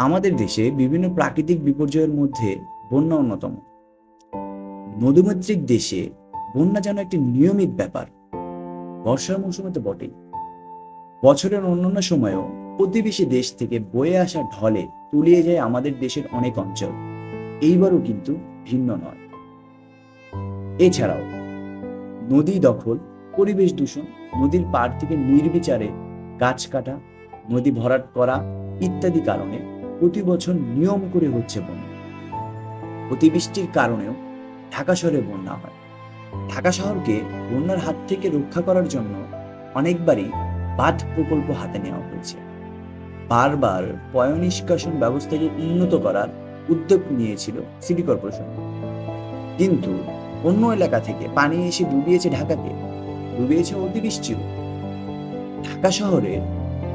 আমাদের দেশে বিভিন্ন প্রাকৃতিক বিপর্যয়ের মধ্যে বন্যা অন্যতম। নদীমাতৃক দেশে বন্যা যেন একটি নিয়মিত ব্যাপার। বর্ষার মৌসুমে তো বটেই। বছরের অন্যান্য সময়েও প্রতিবেশী দেশ থেকে বয়ে আসা ঢলে তুলিয়ে যায় আমাদের দেশের অনেক অঞ্চল। এইবারও কিন্তু ভিন্ন নয়। এছাড়াও, নদী দখল, পরিবেশ দূষণ, নদীর পাড় থেকে নির্বিচারে গাছ কাটা, নদী ভরাট করা ইত্যাদি কারণে প্রতি বছর নিয়ম করে হচ্ছে বন্যা। অতিবৃষ্টির কারণেও ঢাকা শহরে বন্যা হয়। ঢাকা শহরকে বন্যার হাত থেকে রক্ষা করার জন্য অনেকবারই বাঁধ প্রকল্প হাতে নেওয়া হয়েছে। বারবার পয় নিষ্কাশন ব্যবস্থাকে উন্নত করার উদ্যোগ নিয়েছিল সিটি কর্পোরেশন। কিন্তু অন্য এলাকা থেকে পানি এসে ডুবিয়েছে ঢাকাকে, ডুবিয়েছে অতিবৃষ্টিও। ঢাকা শহরের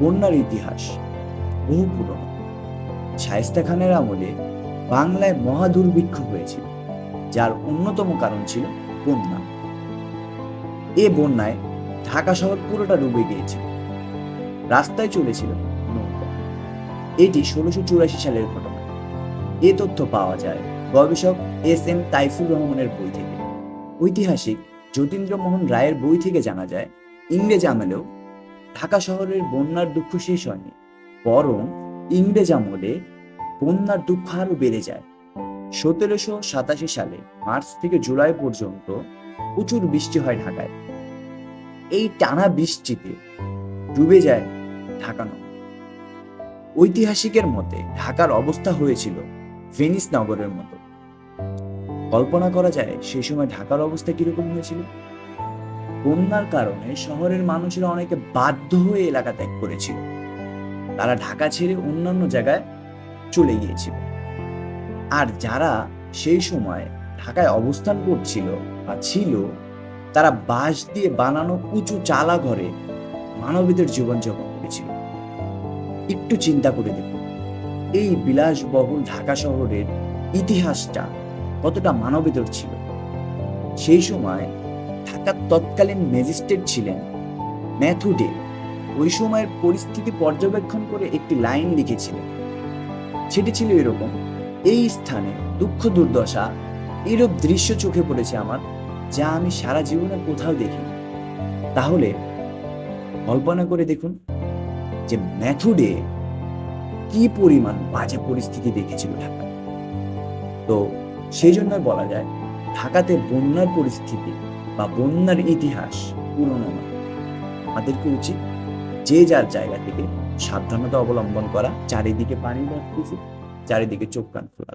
বন্যার ইতিহাস বহু পুরনো। শায়েস্তা খানের আমলে বাংলায় মহা দুর্ভিক্ষ হয়েছিল, যার অন্যতম কারণ ছিল বন্যা। এ বন্যায় ঢাকা শহর পুরোটা ডুবে গিয়েছিল। রাস্তায় চলেছিল নৌকা। এটি ষোলোশো চুরাশি সালের ঘটনা। এ তথ্য পাওয়া যায় গবেষক এস এম তাইফুর রহমানের বই থেকে। ঐতিহাসিক যতীন্দ্রমোহন রায়ের বই থেকে জানা যায়, ইংরেজ আমলেও ঢাকা শহরের বন্যার দুঃখ শেষ হয়নি, বরং ইংরেজ আমলে বন্যার দুঃখ আরও বেড়ে যায়। সতেরোশো সাতাশি সালে মার্চ থেকে জুলাই পর্যন্ত প্রচুর বৃষ্টি হয় ঢাকায়। এই টানা বৃষ্টিতে ডুবে যায় ঢাকা নগর। ঐতিহাসিকের মতে ঢাকার অবস্থা হয়েছিল ভেনিস নগরের মতো। কল্পনা করা যায় সেই সময় ঢাকার অবস্থা কীরকম হয়েছিল? বন্যার কারণে শহরের মানুষেরা অনেকে বাধ্য হয়ে এলাকা ত্যাগ করেছিল। তারা ঢাকা ছেড়ে অন্যান্য জায়গায় চলে গিয়েছিল। আর যারা সেই সময় ঢাকায় অবস্থান করছিল বা ছিল, তারা বাঁশ দিয়ে বানানো উঁচু চালা ঘরে মানবীদের জীবনযাপন করেছিল। একটু চিন্তা করে দেখুন, এই বিলাসবহুল ঢাকা শহরের ইতিহাসটা কতটা মানবেতর ছিল। সেই সময় ঢাকার তৎকালীন ম্যাজিস্ট্রেট ছিলেন ম্যাথু ডে ওই সময়ের পরিস্থিতি পর্যবেক্ষণ করে একটি লাইন লিখেছিলেন সেটি ছিল এরকম, এই স্থানে দুঃখ দুর্দশা, এরূপ দৃশ্য চোখে পড়েছে আমার, যা আমি সারা জীবনে কোথাও দেখিনি। তাহলে কল্পনা করে দেখুন যে ম্যাথুডে কি পরিমাণ বাজে পরিস্থিতি দেখেছিল ঢাকা। তো সেই জন্য বলা যায়, ঢাকাতে বন্যার পরিস্থিতি বা বন্যার ইতিহাস পুরনো আমাদেরকে উচিত যে যার জায়গা থেকে সাবধানতা অবলম্বন করা চারিদিকে পানি বাড়তেছে চারিদিকে চোখ কান খোলা।